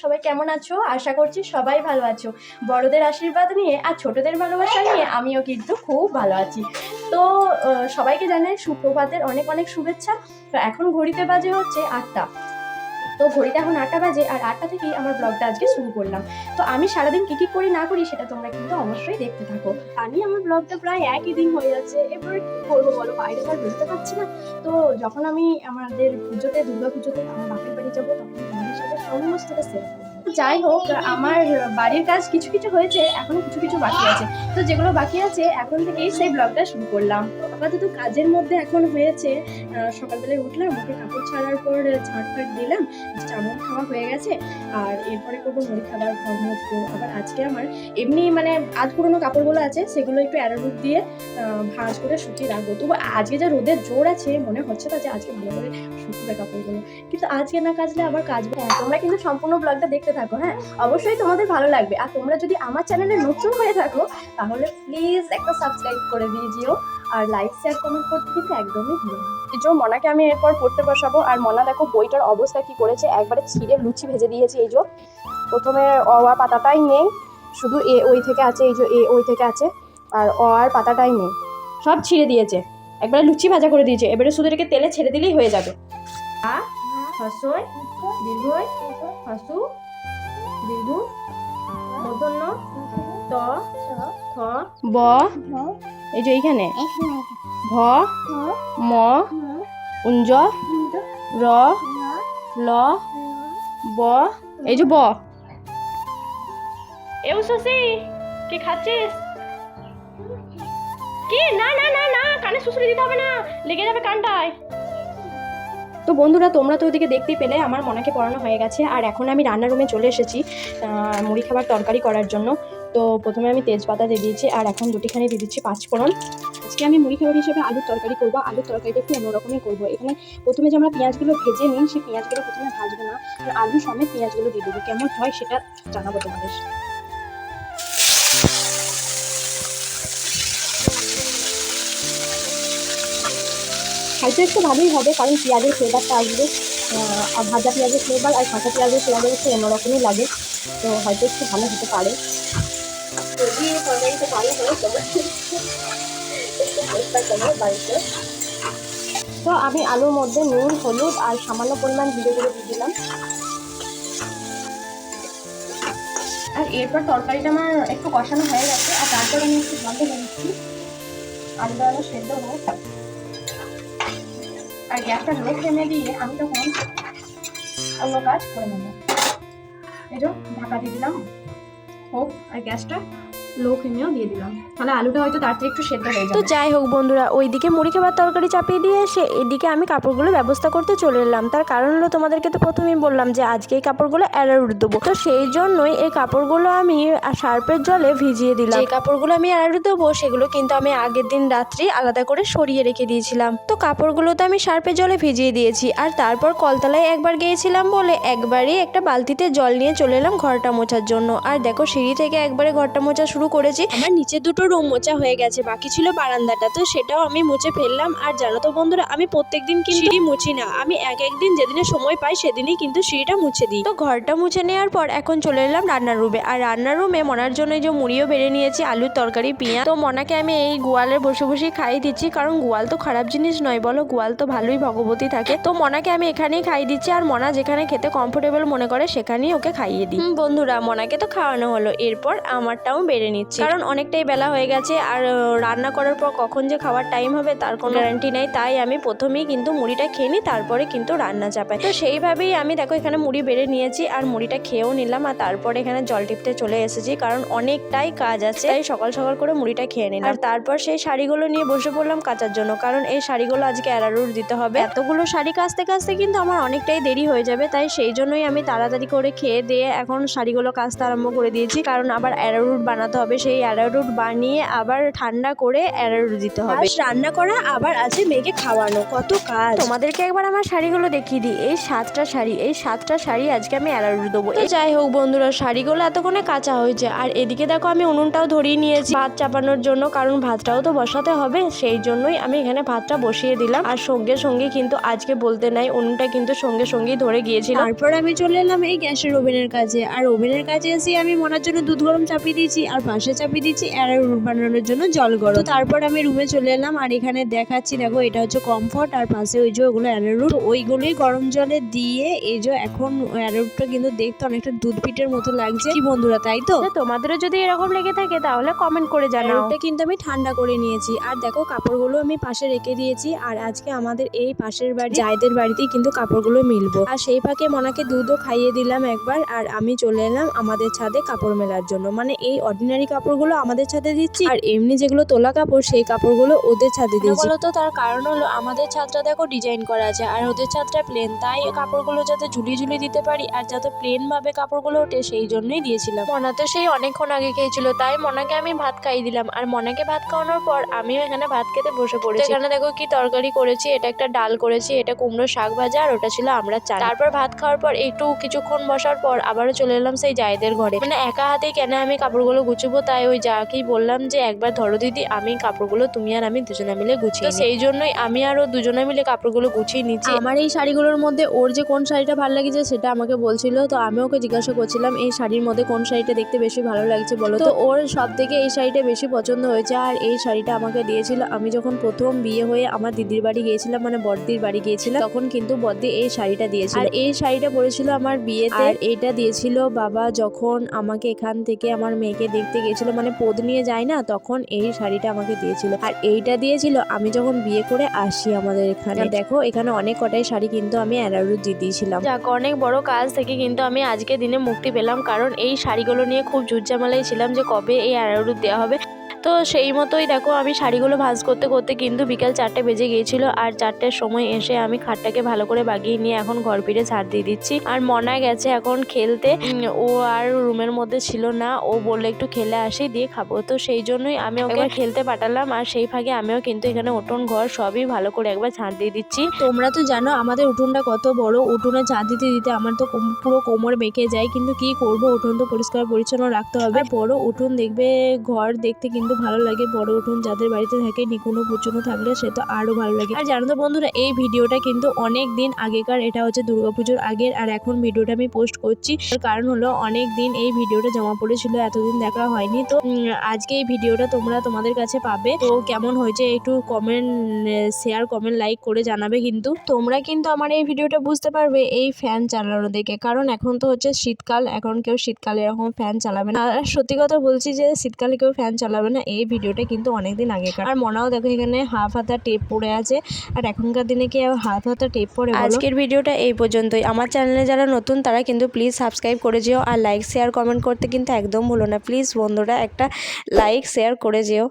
সবাই কেমন আছো? আশা করছি সবাই ভালো আছো। বড়দের আশীর্বাদ নিয়ে আর ছোটদের ভালোবাসা নিয়ে আমিও কিন্তু খুব ভালো আছি। তো সবাইকে জানাই সুপ্রভাতের অনেক অনেক শুভেচ্ছা। তো এখন ঘড়িতে বাজে হচ্ছে আটটা। তো ঘড়িতে এখন আটটা বাজে আর আটটা থেকেই আমার ব্লগটা আজকে শুরু করলাম। তো আমি সারাদিন কী কী করি, না করি সেটা তোমরা কিন্তু অবশ্যই দেখতে থাকো। আমি আমার ব্লগটা প্রায় একই দিন হয়ে যাচ্ছে। এবার কি করব বলো? বাইরে তো আর বেরোতে পারছি না। তো যখন আমি আমাদের পুজোতে দুর্গা পুজোতে আমার বাপের বাড়ি যাব, তখন শেয়ার করব যাই হোক, আমার বাড়ির কাজ কিছু কিছু হয়েছে, এখনও কিছু কিছু বাকি আছে। তো যেগুলো বাকি আছে, এখন থেকেই সেই ব্লগটা শুরু করলাম। আপাতত কাজের মধ্যে এখন হয়েছে সকালবেলায় উঠলাম মুখে কাপড় ছাড়ার পর ঝাঁট ফাট দিলাম চামচ খাওয়া হয়ে গেছে। আর এরপরে করব মুড়ি খাবার ঘর মুছবো আবার আজকে আমার। এমনি মানে আজ পুরোনো কাপড়গুলো আছে, সেগুলো একটু অ্যারোরুট দিয়ে ভাঁজ করে শুকিয়ে রাখব। তবু আজকে যা রোদের জোর আছে, মনে হচ্ছে না যে আজকে ভালো করে শুকবে কাপড়গুলো। কিন্তু আজকে না কাচলে আবার হ্যাঁ। তোমরা কিন্তু সম্পূর্ণ ব্লগটা দেখতে থাকো হ্যাঁ? অবশ্যই তোমাদের ভালো লাগবে। আর তোমরা যদি আমার চ্যানেলে নতুন হয়ে থাকো তাহলে প্লিজ একটা সাবস্ক্রাইব করে দিয়ে যেও আর লাইক শেয়ার কমেন্ট করতে কিন্তু একদমই ভুলো যে মনাকে আমি এরপর পড়তে বসাবো। আর মনা দেখো বইটার অবস্থা কি করেছে? একবারে ছিঁড়ে লুচি ভেজে দিয়েছে এই যে। প্রথমে অওয়া পাতাটাই নেই শুধু এ ওই থেকে আছে এই যে এ ওই থেকে আছে আর অ আর পাতাটাই নেই। সব ছিঁড়ে দিয়েছে। একবারে লুচি ভাজা করে দিয়েছে। এবারে শুধু এটাকে তেলে ছেড়ে দিলেই হয়ে যাবে। আ হসই দীর্ঘই হসু ব এই যে এইখানে। ভ ম উঞ্জ র ল ব এই যে ব। এও শশী কি খাচ্ছিস? কি? না না না না কানে শুশুরি দিতে হবে না লেগে যাবে কানটায়। তো বন্ধুরা তোমরা তো ওদিকে দেখতে পেলে আমার মনাকে পড়ানো হয়ে গেছে আর এখন আমি রান্নার রুমে চলে এসেছি মুড়ি খাবার তরকারি করার জন্য। তো প্রথমে আমি তেজপাতা দিয়ে দিয়েছি, আর এখন দুটিখানি দিয়ে দিচ্ছি পাঁচফোড়ন। আজকে আমি মুড়ি খাবার হিসেবে আলুর তরকারি করব, আলুর তরকারিটা একটু অন্যরকমই করব। এখানে প্রথমে যে আমরা পেঁয়াজগুলো ভেজে নিই, সেই পেঁয়াজগুলো প্রথমে ভাজবো না, আর আলু সমেত পেঁয়াজগুলো দিয়ে দেবো। কেমন হয় সেটা জানাব তোমাদের। খাইতে একটু ভালোই হবে, কারণ পেঁয়াজের ফ্লেভারটা আসবে আর ভাজা পেঁয়াজের ফ্লেভার আর কাঁচা পেঁয়াজের ফ্লেভার একটু অন্যরকমই লাগে, তো হয়তো একটু ভালো হতে পারে। করো বাড়িতে তো আমি আলুর মধ্যে নুন, হলুদ আর সামান্য পরিমাণ জিরে গুঁড়ো দিয়ে দিলাম। আর এরপর তরকারিটা আমার একটু কষানো হয়ে গেছে, আর তারপর আমি একটু জল দিচ্ছি। আলুটা আলু সেদ্ধ হোক আর গ্যাসটা লো ফ্লেমে দিয়ে আমি তখন অন্য কাজ করে নেব। এই ঢাকা দিয়ে দিলাম। হোক, আর গ্যাসটা লো ফ্লেমেও দিয়ে দিলাম। তাহলে আলুটা হয়তো তাড়াতাড়ি একটু সেদ্ধ হয়ে তো যাই হোক বন্ধুরা ওইদিকে মুড়ি খাবার তরকারি চাপিয়ে দিয়ে এসে এদিকে আমি কাপড়গুলো ব্যবস্থা করতে চলে এলাম। তার কারণ হলো তোমাদেরকে তো প্রথমেই বললাম যে আজকে এই কাপড়গুলো অ্যারারুট দেবো। তো সেই জন্যই এই কাপড়গুলো আমি সার্পের জলে ভিজিয়ে দিলাম। যে কাপড়গুলো আমি অ্যারারুট দেবো সেগুলো কিন্তু আমি আগের দিন রাত্রি আলাদা করে সরিয়ে রেখে দিয়েছিলাম। তো কাপড়গুলো তো আমি সার্পের জলে ভিজিয়ে দিয়েছি। আর তারপর কলতলায় একবার গিয়েছিলাম বলে একবারই একটা বালতিতে জল নিয়ে চলে এলাম ঘরটা মোছার জন্য। আর দেখো সিঁড়ি থেকে একবারে ঘরটা মোছা শুরু করেছি। আমার নিচে দুটো রুম মোচা হয়ে গেছে বাকি ছিল বারান্দাটা। তো সেটাও আমি মুছে ফেললাম। আর জানো তো বন্ধুরা আমি প্রত্যেকদিন কিন্তু সিঁড়ি মুছি না। আমি এক একদিন যেদিনে সময় পাই সেদিনই কিন্তু সিঁড়িটা মুছে দিই। তো ঘরটা মুছে নেওয়ার পর এখন চলে এলাম রান্নার রুমে আর রান্নার রুমে মনার জন্য যে মুড়িও বেড়ে নিয়েছি আলুর তরকারি পেঁয়াজ। তো মনাকে আমি এই গোয়ালে বসে বসে খাইয়ে দিচ্ছি কারণ গোয়াল তো খারাপ জিনিস নয় বলো গোয়াল তো ভালোই ভগবতী থাকে। তো মনাকে আমি এখানেই খাইয়ে দিচ্ছি আর মনা যেখানে খেতে কমফোর্টেবল মনে করে সেখানেই ওকে খাইয়ে দিই। বন্ধুরা মনাকে তো খাওয়ানো হলো। এরপর আমারটাও বেড়ে নিচ্ছি। কারণ অনেকটাই বেলা হয়ে গেছে আর রান্না করার পর কখন যে খাওয়ার টাইম হবে তার কোনো গ্যারান্টি নেই। তাই আমি প্রথমেই কিন্তু মুড়িটা খেয়ে নিই তারপরে কিন্তু রান্না চাপাই। তো সেইভাবেই আমি দেখো এখানে মুড়ি বেড়ে নিয়েছি আর মুড়িটা খেয়েও নিলাম আর তারপরে এখানে জল টিপতে চলে এসেছি কারণ অনেকটাই কাজ আছে। তাই সকাল সকাল করে মুড়িটা খেয়ে নিলাম। আর তারপর সেই শাড়িগুলো নিয়ে বসে পড়লাম কাচার জন্য। কারণ এই শাড়িগুলো আজকে অ্যারারুট দিতে হবে। এতগুলো শাড়ি কাচতে কাচতে কিন্তু আমার অনেকটাই দেরি হয়ে যাবে। তাই সেই জন্যই আমি তাড়াতাড়ি করে খেয়ে দিয়ে এখন শাড়িগুলো কাচতে আরম্ভ করে দিয়েছি। কারণ আবার অ্যারারুট বানাতে হবে। হবে সেই অ্যারারুট বানিয়ে আবার ঠান্ডা করে অ্যারারুট দিতে হবে। রান্না করা আবার আছে মেয়েকে খাওয়ানো। কত কাজ। তোমাদেরকে একবার আমার শাড়িগুলো দেখিয়ে দিই। এই সাতটা শাড়ি এই সাতটা শাড়ি আজকে আমি অ্যারারুট দেবো। তো যাই হোক বন্ধুরা শাড়িগুলো এতক্ষণে কাঁচা হয়েছে। আর এদিকে দেখো আমি উনুনটাও ধরিয়ে নিয়েছি। ভাত চাপানোর জন্য কারণ ভাতটাও তো বসাতে হবে সেই জন্যই আমি এখানে ভাতটা বসিয়ে দিলাম। আর সঙ্গে সঙ্গে কিন্তু আজকে বলতে নাই উনুনটা কিন্তু সঙ্গে সঙ্গেই ধরে গিয়েছিল। তারপর আমি চলে এলাম এই গ্যাসের ওভেনের কাছে আর ওভেনের কাছে এসে আমি মনার জন্য দুধ গরম চাপিয়ে দিয়েছি আর পাশে চাপিয়ে দিয়েছি অ্যারারুট বানানোর জন্য জল গরম। তারপর আমি রুমে চলে এলাম আর এখানে দেখাচ্ছি দেখো এটা হচ্ছে কমফর্ট আর পাশে ওই যে ওগুলো অ্যারারুট ওইগুলোই গরম জলে দিয়ে এই যে এখন অ্যারারুটটা কিন্তু দেখতে অনেকটা দুধ পিঠের মতো লাগছে। কি বন্ধুরা তাই তো? তোমাদেরও যদি এরকম লেগে থাকে তাহলে কমেন্ট করে জানাও। অ্যারারুটটা কিন্তু আমি ঠান্ডা করে নিয়েছি। আর দেখো কাপড়গুলো আমি পাশে রেখে দিয়েছি আর আজকে আমাদের এই পাশের বাড়ি জায়দের বাড়িতেই কিন্তু কাপড়গুলো মিলবো। আর সেই ফাঁকে মনাকে দুধও খাইয়ে দিলাম একবার আর আমি চলে এলাম আমাদের ছাদে কাপড় মেলার জন্য। মানে এই অর্ডিনারি কাপড়গুলো আমাদের ছাদে দিচ্ছি। আর এমনি যেগুলো তোলা কাপড় সেই কাপড়গুলো ওদের ছাদে দিচ্ছি বলতো? তার কারণ হলো আমাদের ছাদটা দেখো ডিজাইন করা আছে। আর ওদের ছাদটা প্লেন তাই কাপড়গুলো যাতে ঝুলিয়ে ঝুলিয়ে দিতে পারি আর যাতে প্লেন ভাবে কাপড়গুলো ওঠে সেই জন্যই দিয়েছিলাম। মনা তো সেই অনেকক্ষণ আগে খেয়েছিল তাই মনাকে আমি ভাত খাইয়ে দিলাম। আর মনাকে ভাত খাওয়ানোর পর আমিও এখানে ভাত খেতে বসে পড়েছি। এখানে দেখো কি তরকারি করেছি এটা একটা ডাল করেছি এটা কুমড়ো শাক ভাজা আর ওটা ছিল আমরা চা তারপর ভাত খাওয়ার পর একটু কিছুক্ষণ বসার পর আবারও চলে এলাম সেই জায়দের ঘরে। মানে একা হাতে কেন আমি কাপড়গুলো গুছবো তাই ওই যাকেই বললাম যে একবার ধরো দিদি আমি কাপড়গুলো তুমি আর আমি দুজনে মিলে গুছিয়ে। সেই জন্যই আমি আর ও দুজনে মিলে কাপড়গুলো গুছিয়ে নিচ্ছি। আমার এই শাড়িগুলোর মধ্যে ওর যে কোন শাড়িটা ভালো লাগছে সেটা আমাকে বলছিল তো আমি ওকে জিজ্ঞাসা করছিলাম এই শাড়ির মধ্যে কোন শাড়িটা দেখতে বেশি ভালো লাগছে বলো তো? ওর সব থেকে এই শাড়িটা বেশি পছন্দ হয়েছে আর এই শাড়িটা আমাকে দিয়েছিল। আমি যখন প্রথম বিয়ে হয়ে আমার দিদির বাড়ি গিয়েছিলাম মানে বড়দির বাড়ি গিয়েছিলাম তখন কিন্তু বড়দি এই শাড়িটা দিয়েছিল। আর এই শাড়িটা পরেছিল আমার বিয়েতে আর এটা দিয়েছিল বাবা যখন আমাকে এখান থেকে আমার মেয়েকে দেখতে গিয়েছিল মানে পদ নিয়ে যায় না তখন এই শাড়িটা আমাকে দিয়েছিল। আর এইটা দিয়েছিল আমি যখন বিয়ে করে আসি আমাদের এখানে। দেখো এখানে অনেক কটাই শাড়ি কিন্তু আমি অ্যারারুট দিয়ে দিয়েছিলাম। যাক অনেক বড় কাজ থেকে কিন্তু আমি আজকে দিনে মুক্তি পেলাম কারণ এই শাড়িগুলো নিয়ে খুব ঝুটঝামেলাই ছিলাম যে কবে এই অ্যারারুট দেওয়া হবে। তো সেই মতোই দেখো আমি শাড়িগুলো ভাঁজ করতে করতে কিন্তু বিকাল চারটে বেজে গিয়েছিল আর চারটের সময় এসে আমি খাটটাকে ভালো করে বাগিয়ে নিয়ে এখন ঘর ফিরে ছাড় দিয়ে দিচ্ছি। আর মনা গেছে এখন খেলতে। ও আর রুমের মধ্যে ছিল না। ও বললে একটু খেলে আসি দিয়ে খাব। তো সেই জন্যই আমি ওকে খেলতে পাঠালাম। আর সেই ফাঁকে আমিও কিন্তু এখানে উঠোন ঘর সবই ভালো করে একবার ঝাড় দিয়ে দিচ্ছি। তোমরা তো জানো আমাদের উঠোনটা কত বড়। উঠোনে চা দিতে দিতে আমার তো পুরো কোমর বেঁকে যায়। কিন্তু কি করব? উঠোন তো পরিষ্কার পরিচ্ছন্ন রাখতে হবে। বড় উঠোন দেখবে ঘর দেখতে কিন্তু ভালো লাগে, বড় উঠোন যাদের বাড়িতে থাকে নিকুনো পুচুনো থাকলে সে তো আরও ভালো লাগে। আর জানো তো বন্ধুরা, এই ভিডিওটা কিন্তু অনেক দিন আগেকার, এটা হচ্ছে দুর্গাপুজোর আগের, আর এখন ভিডিওটা আমি পোস্ট করছি। কারণ হলো, অনেক দিন এই ভিডিওটা জমা পড়েছিল, এতদিন দেখা হয়নি। তো আজকে এই ভিডিওটা তোমরা তোমাদের কাছে পাবে। তো কেমন হয়েছে একটু কমেন্ট শেয়ার কমেন্ট লাইক করে জানাবে কিন্তু। তোমরা কিন্তু আমার এই ভিডিওটা বুঝতে পারবে এই ফ্যান চালানো দেখে কারণ এখন তো হচ্ছে শীতকাল, এখন কেউ শীতকালে এরকম ফ্যান চালাবে না। সত্যি কথা বলছি যে, শীতকালে কেউ ফ্যান চালাবে না। এই ভিডিওটা কিন্তু অনেকদিন আগেকার। আর মনাও দেখো এখানে হাফ হাতা টেপ পড়ে আছে। আর এখনকার দিনে কি হাফ হাতা টেপ পরে আজকের ভিডিওটা এই পর্যন্তই। আমার চ্যানেলে যারা নতুন, তারা কিন্তু প্লিজ সাবস্ক্রাইব করে যেও। আর লাইক শেয়ার কমেন্ট করতে কিন্তু একদম ভুলো না। প্লিজ বন্ধুরা, একটা লাইক শেয়ার করে যেও।